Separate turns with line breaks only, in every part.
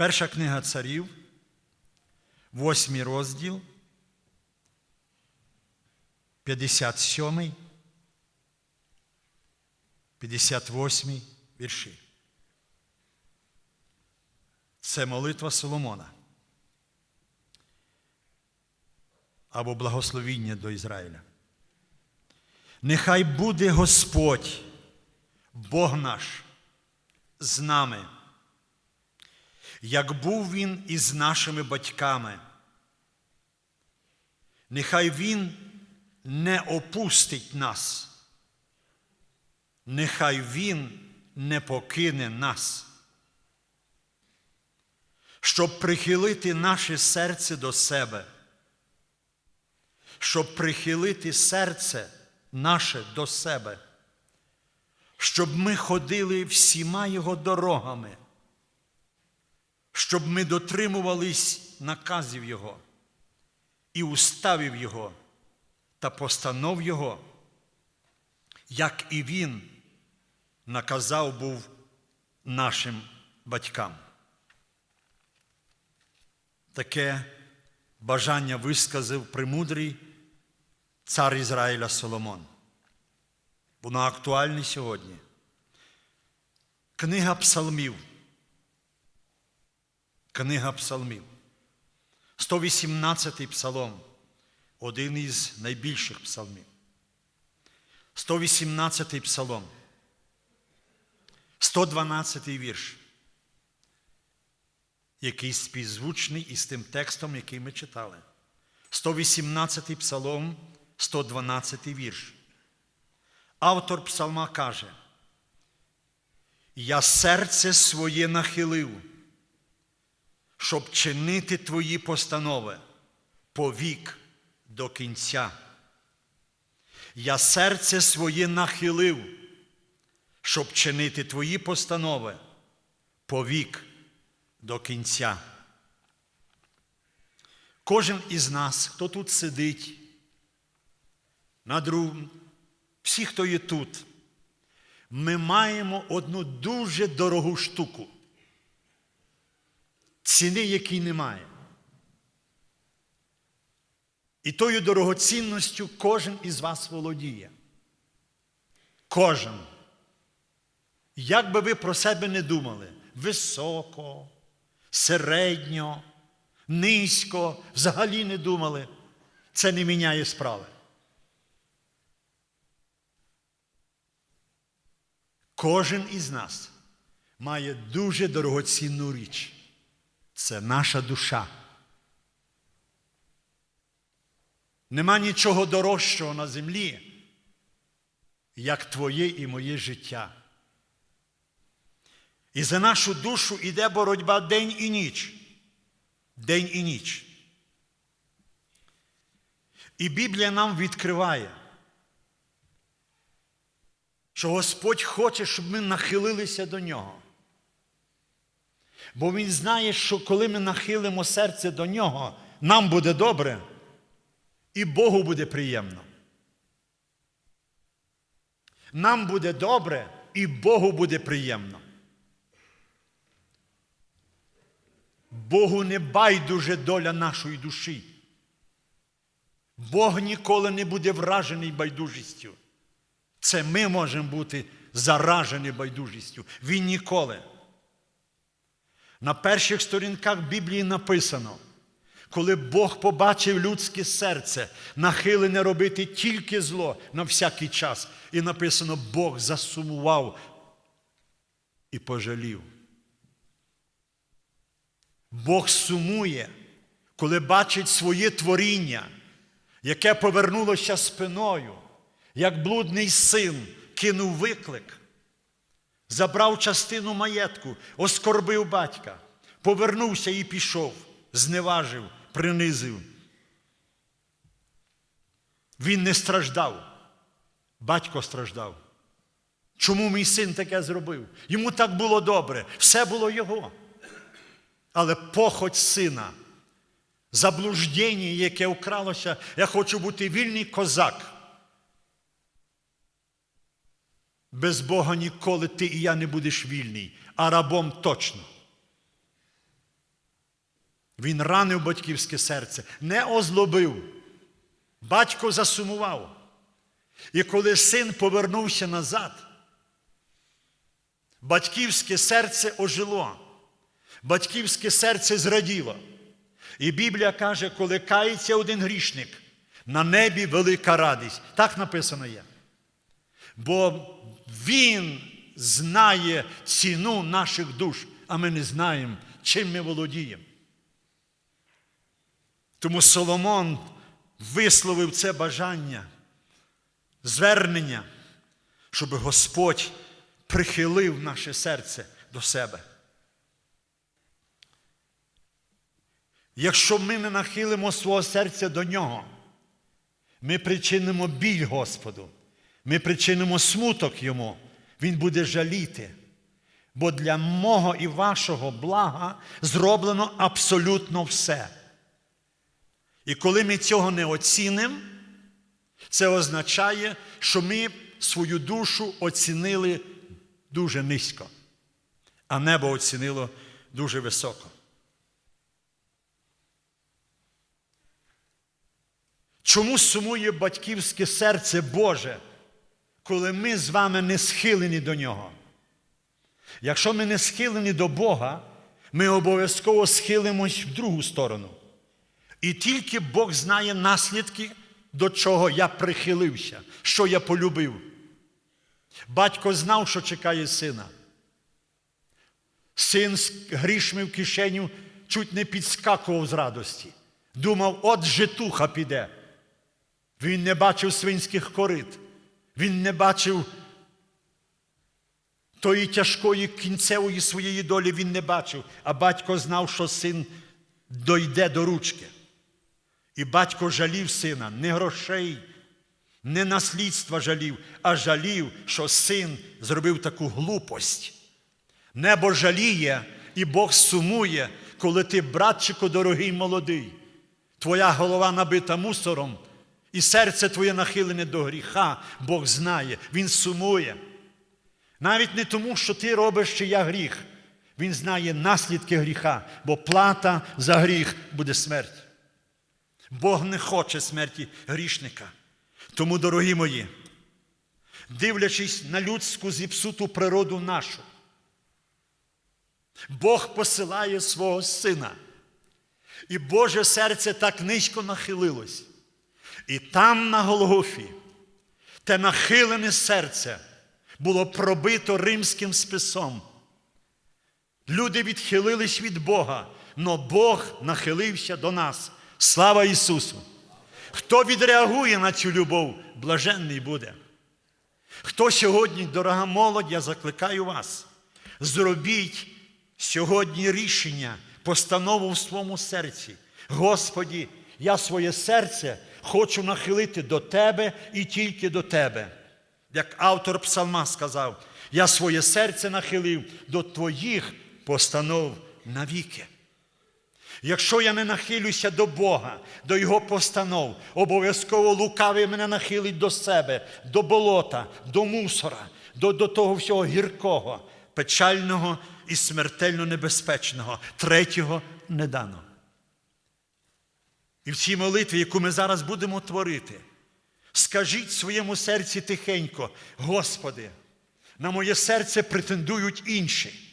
Перша книга царів, восьмий розділ, 57, 58 вірші. Це молитва Соломона. Або благословіння до Ізраїля. Нехай буде Господь, Бог наш, з нами, як був Він із нашими батьками. Нехай Він не опустить нас, нехай Він не покине нас, щоб прихилити наше серце до себе, щоб прихилити серце наше до себе, щоб ми ходили всіма Його дорогами, щоб ми дотримувались наказів Його і уставів Його та постанов Його, як і Він наказав був нашим батькам. Таке бажання висказав премудрий цар Ізраїля Соломон. Воно актуальне сьогодні. Книга Псалмів. Книга Псалмів. 118-й псалом. Один із найбільших псалмів. 118-й псалом. 112-й вірш. Який співзвучний із тим текстом, який ми читали. 118-й псалом, 112-й вірш. Автор псалма каже: Я серце своє нахилив, щоб чинити твої постанови повік до кінця. Я серце своє нахилив, щоб чинити твої постанови повік до кінця. Кожен із нас, хто тут сидить, на другому, всі, хто є тут, ми маємо одну дуже дорогу штуку, ціни, якій немає. І тою дорогоцінністю кожен із вас володіє. Кожен. Як би ви про себе не думали, високо, середньо, низько, взагалі не думали, це не міняє справи. Кожен із нас має дуже дорогоцінну річ. Це наша душа. Нема нічого дорожчого на землі, як твоє і моє життя. І за нашу душу йде боротьба день і ніч. День і ніч. І Біблія нам відкриває, що Господь хоче, щоб ми нахилилися до нього. Бо Він знає, що коли ми нахилимо серце до нього, нам буде добре, і Богу буде приємно. Нам буде добре, і Богу буде приємно. Богу не байдуже доля нашої душі. Бог ніколи не буде вражений байдужістю. Це ми можемо бути заражені байдужістю. Він ніколи. На перших сторінках Біблії написано, коли Бог побачив людське серце, нахилене робити тільки зло на всякий час. І написано, Бог засумував і пожалів. Бог сумує, коли бачить своє творіння, яке повернулося спиною, як блудний син кинув виклик, забрав частину маєтку, оскорбив батька, повернувся і пішов, зневажив, принизив. Він не страждав, батько страждав. Чому мій син таке зробив? Йому так було добре, все було його. Але похоть сина, заблуждення, яке вкралося, я хочу бути вільний козак. Без Бога ніколи ти і я не будеш вільний, а рабом точно. Він ранив батьківське серце, не озлобив. Батько засумував. І коли син повернувся назад, батьківське серце ожило, батьківське серце зраділо. І Біблія каже, коли кається один грішник, на небі велика радість. Так написано є. Бо Він знає ціну наших душ, а ми не знаємо, чим ми володіємо. Тому Соломон висловив це бажання, звернення, щоб Господь прихилив наше серце до себе. Якщо ми не нахилимо свого серця до нього, ми причинимо біль Господу, ми причинимо смуток Йому, Він буде жаліти. Бо для мого і вашого блага зроблено абсолютно все. І коли ми цього не оцінимо, це означає, що ми свою душу оцінили дуже низько, а небо оцінило дуже високо. Чому сумує батьківське серце Боже, коли ми з вами не схилені до нього? Якщо ми не схилені до Бога, ми обов'язково схилимось в другу сторону. І тільки Бог знає наслідки, до чого я прихилився, що я полюбив. Батько знав, що чекає сина. Син з грішми в кишеню чуть не підскакував з радості. Думав, от житуха піде. Він не бачив свинських корит. Він не бачив тої тяжкої кінцевої своєї долі він не бачив, а батько знав, що син дойде до ручки. І батько жалів сина не грошей, не наслідства жалів, а жалів, що син зробив таку глупость. Небо жаліє, і Бог сумує, коли ти, братчику дорогий молодий, твоя голова набита мусором, і серце твоє нахилене до гріха, Бог знає, Він сумує. Навіть не тому, що ти робиш чи я гріх. Він знає наслідки гріха, бо плата за гріх буде смерть. Бог не хоче смерті грішника. Тому, дорогі мої, дивлячись на людську зіпсуту природу нашу, Бог посилає свого сина. І Боже серце так низько нахилилось. І там на Голгофі те нахилене серце було пробито римським списом. Люди відхилились від Бога, але Бог нахилився до нас. Слава Ісусу! Хто відреагує на цю любов, блаженний буде. Хто сьогодні, дорога молодь, я закликаю вас, зробіть сьогодні рішення, постанову в своєму серці. Господі, я своє серце хочу нахилити до Тебе і тільки до Тебе. Як автор псалма сказав, я своє серце нахилив до Твоїх постанов навіки. Якщо я не нахилюся до Бога, до Його постанов, обов'язково лукавий мене нахилить до себе, до болота, до мусора, до, до того всього гіркого, печального і смертельно небезпечного, третього не дано. І в цій молитві, яку ми зараз будемо творити, скажіть своєму серці тихенько, Господи, на моє серце претендують інші.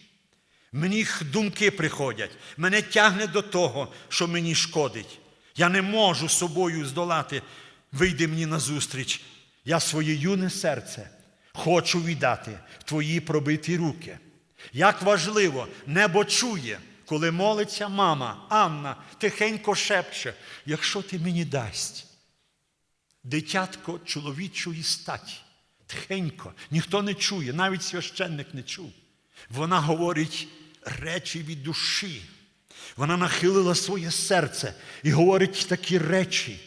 Мені думки приходять, мене тягне до того, що мені шкодить. Я не можу собою здолати, вийди мені назустріч. Я своє юне серце хочу віддати в твої пробиті руки. Як важливо, небо чує, коли молиться мама, Анна, тихенько шепче, якщо ти мені дасть, дитятко чоловічої статі, тихенько, ніхто не чує, навіть священник не чув. Вона говорить речі від душі. Вона нахилила своє серце і говорить такі речі,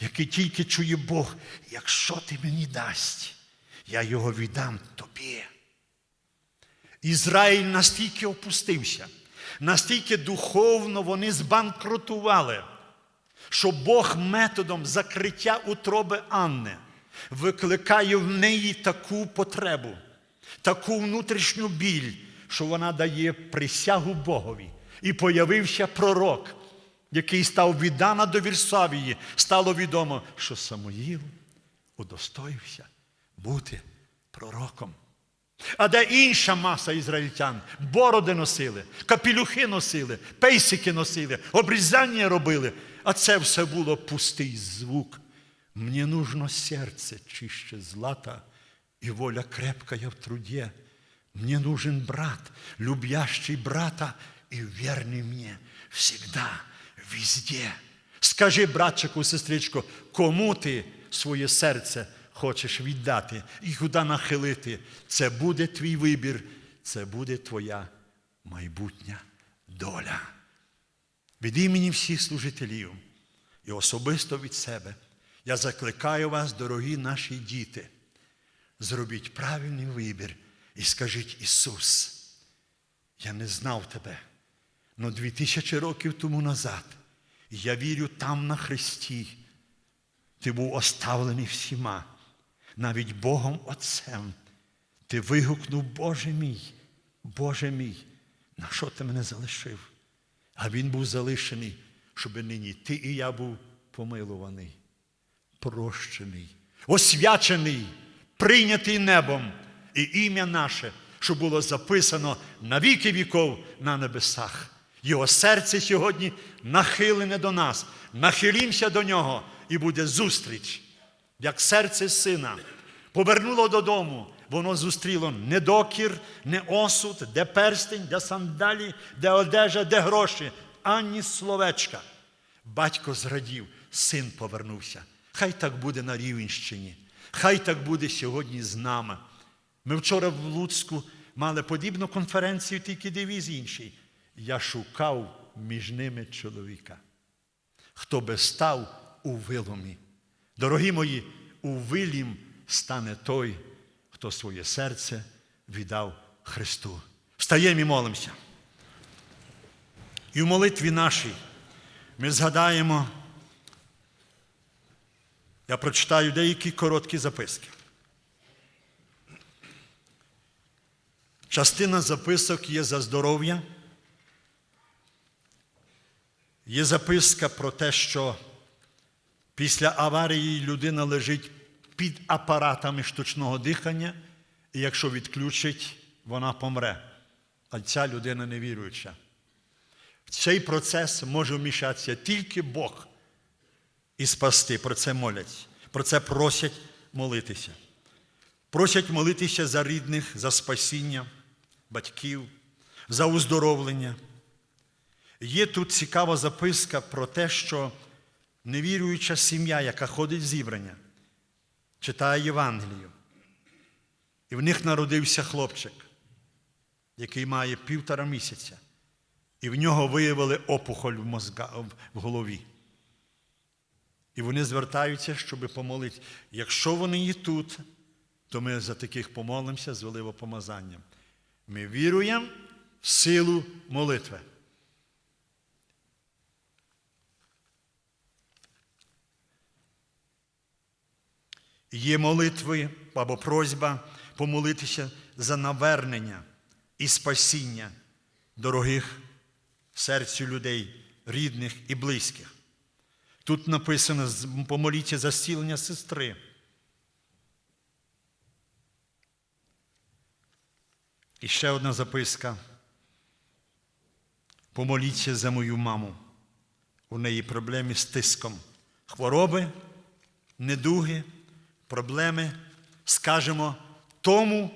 які тільки чує Бог. Якщо ти мені дасть, я його віддам тобі. Ізраїль настільки опустився, настільки духовно вони збанкрутували, що Бог методом закриття утроби Анни викликає в неї таку потребу, таку внутрішню біль, що вона дає присягу Богові. І появився пророк, який став віддана до Вірсавії, стало відомо, що Самуїл удостоївся бути пророком. А де інша маса ізраїльтян? Бороди носили, капілюхи носили, пейсики носили, обрізання робили. А це все було пустий звук. Мені нужно серце чище злата, і воля крепкая в труді. Мне нужен брат, любящий брата и верный мне всегда, везде. Скажи, братчику, сестричко, кому ти своє серце хочеш віддати і куди нахилити? Це буде твій вибір, це буде твоя майбутня доля. Від імені всіх служителів і особисто від себе я закликаю вас, дорогі наші діти, зробіть правильний вибір і скажіть Ісус, я не знав тебе, але дві тисячі років тому назад я вірю там на Христі. Ти був оставлений всіма, навіть Богом Отцем. Ти вигукнув, Боже мій, Боже мій, на що ти мене залишив? А Він був залишений, щоб нині ти і я був помилуваний, прощений, освячений, прийнятий небом, і ім'я наше, що було записано на віки віков на небесах. Його серце сьогодні нахилене до нас. Нахилімося до нього, і буде зустріч, як серце сина повернуло додому. Воно зустріло не докір, не осуд, де перстень, де сандалі, де одежа, де гроші, ані словечка. Батько зрадів, син повернувся. Хай так буде на Рівенщині, хай так буде сьогодні з нами. Ми вчора в Луцьку мали подібну конференцію, тільки дивіз інший. Я шукав між ними чоловіка, хто би став у виломі. Дорогі мої, у вилім стане той, хто своє серце віддав Христу. Встаємо і молимося. І в молитві нашій ми згадаємо, я прочитаю деякі короткі записки. Частина записок є за здоров'я. Є записка про те, що після аварії людина лежить під апаратами штучного дихання, і якщо відключить, вона помре. А ця людина невіруюча. В цей процес може вмішатися тільки Бог і спасти. Про це молять. Про це просять молитися. Просять молитися за рідних, за спасіння, батьків, за уздоровлення. Є тут цікава записка про те, що невіруюча сім'я, яка ходить в зібрання, читає Євангелію. І в них народився хлопчик, який має півтора місяця. І в нього виявили опухоль в, мозга, в голові. І вони звертаються, щоб помолити. Якщо вони є тут, то ми за таких помолимося з оливопомазанням. Ми віруємо в силу молитви. Є молитви або просьба помолитися за навернення і спасіння дорогих серцю людей, рідних і близьких. Тут написано помоліться за зцілення сестри. І ще одна записка. Помоліться за мою маму. У неї проблеми з тиском. Хвороби, недуги, проблеми, скажемо тому,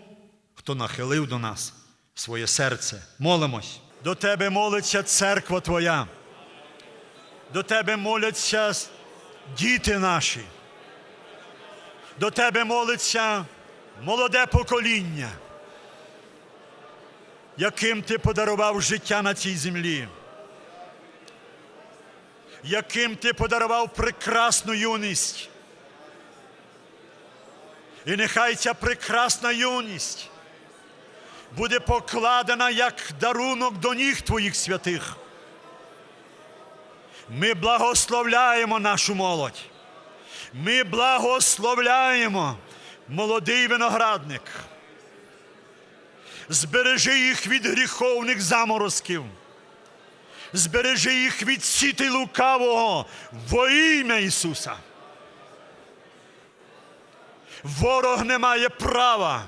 хто нахилив до нас своє серце. Молимось. До тебе молиться церква Твоя. До тебе моляться діти наші. До тебе молиться молоде покоління, яким ти подарував життя на цій землі, яким ти подарував прекрасну юність. І нехай ця прекрасна юність буде покладена як дарунок до ніг твоїх святих. Ми благословляємо нашу молодь. Ми благословляємо молодий виноградник. Збережи їх від гріховних заморозків. Збережи їх від сіти лукавого во ім'я Ісуса. Ворог не має права.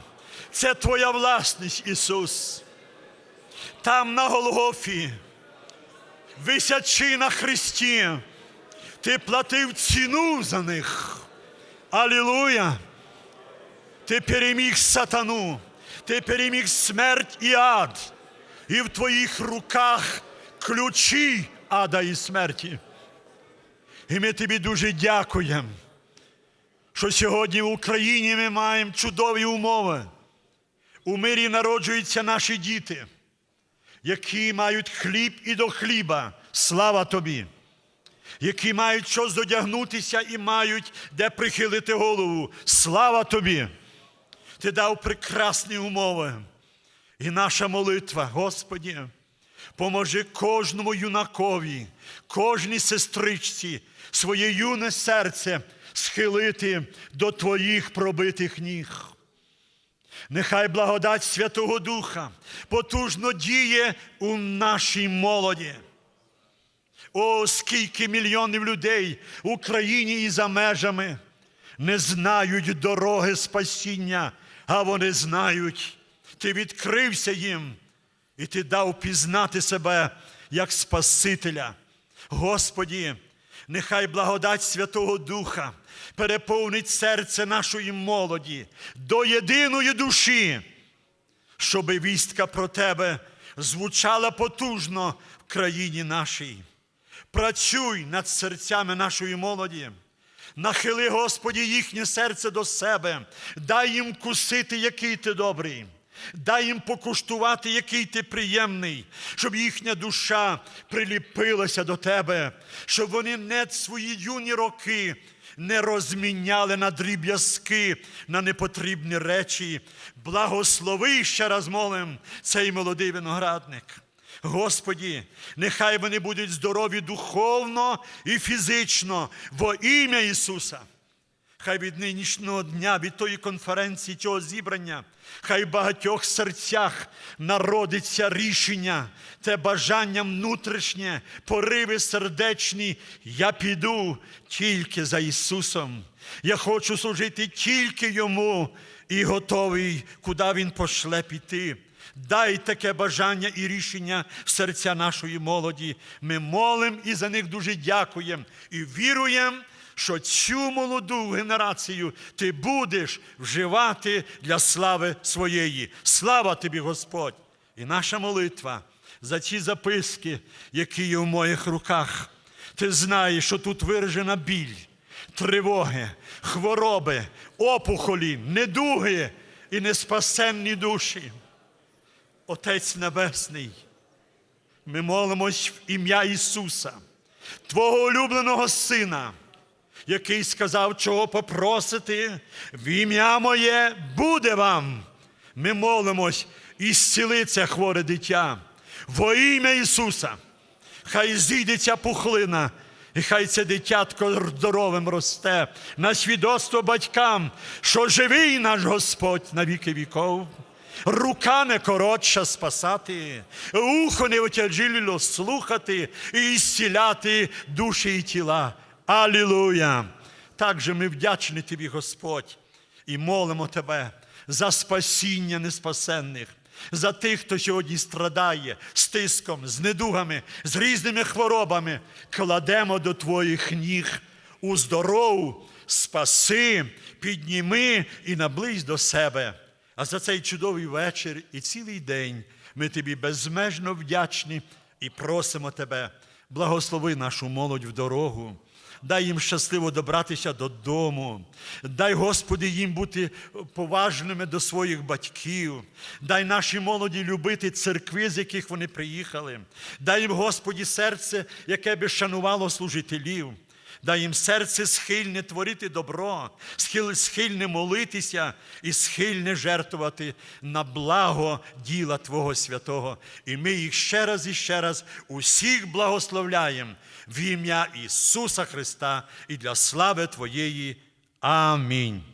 Це твоя власність, Ісус. Там на Голгофі, висячи на Христі, ти платив ціну за них. Алілуя! Ти переміг сатану, ти переміг смерть і ад, і в твоїх руках ключі ада і смерті. І ми тобі дуже дякуємо, що сьогодні в Україні ми маємо чудові умови. У мирі народжуються наші діти, які мають хліб і до хліба. Слава тобі! Які мають щось додягнутися і мають де прихилити голову. Слава тобі! Ти дав прекрасні умови. І наша молитва, Господі, поможи кожному юнакові, кожній сестричці своє юне серце схилити до Твоїх пробитих ніг. Нехай благодать Святого Духа потужно діє у нашій молоді. О, скільки мільйонів людей в Україні і за межами не знають дороги спасіння, а вони знають. Ти відкрився їм, і ти дав пізнати себе як Спасителя. Господі, нехай благодать Святого Духа переповнить серце нашої молоді до єдиної душі, щоби вістка про тебе звучала потужно в країні нашій. Працюй над серцями нашої молоді. Нахили, Господі, їхнє серце до себе, дай їм кусити, який ти добрий. Дай їм покуштувати, який ти приємний, щоб їхня душа приліпилася до тебе, щоб вони не свої юні роки не розміняли на дріб'язки, на непотрібні речі. Благослови ще раз молим цей молодий виноградник. Господі, нехай вони будуть здорові духовно і фізично во ім'я Ісуса. Хай від нинішнього дня, від тої конференції, цього зібрання, хай в багатьох серцях народиться рішення, те бажання внутрішнє, пориви сердечні. Я піду тільки за Ісусом. Я хочу служити тільки Йому і готовий, куди Він пошле піти. Дай таке бажання і рішення в серця нашої молоді. Ми молимо і за них дуже дякуємо і віруємо, що цю молоду генерацію ти будеш вживати для слави своєї. Слава тобі, Господь! І наша молитва за ці записки, які є в моїх руках. Ти знаєш, що тут виражена біль, тривоги, хвороби, опухолі, недуги і неспасенні душі. Отець Небесний, ми молимось в ім'я Ісуса, Твого улюбленого Сина, який сказав, чого попросити, в ім'я моє буде вам. Ми молимось і зціли це хворе дитя. Во ім'я Ісуса. Хай зійдеться пухлина, і хай це дитятко здоровим росте на свідоцтво батькам, що живий наш Господь на віки віков. Рука не коротша спасати, ухо не отяжило слухати і зціляти душі і тіла. Алілуя! Так же ми вдячні Тобі, Господь, і молимо Тебе за спасіння неспасенних, за тих, хто сьогодні страдає з тиском, з недугами, з різними хворобами. Кладемо до Твоїх ніг у здорову, спаси, підніми і наблизь до себе. А за цей чудовий вечір і цілий день ми тобі безмежно вдячні і просимо тебе, благослови нашу молодь в дорогу. Дай їм щасливо добратися додому. Дай, Господи, їм бути поважними до своїх батьків. Дай нашій молоді любити церкви, з яких вони приїхали. Дай їм, Господі, серце, яке би шанувало служителів. Дай їм серце схильне творити добро, схильне молитися і схильне жертвувати на благо діла Твого святого. І ми їх ще раз і ще раз усіх благословляємо в ім'я Ісуса Христа і для слави Твоєї. Амінь.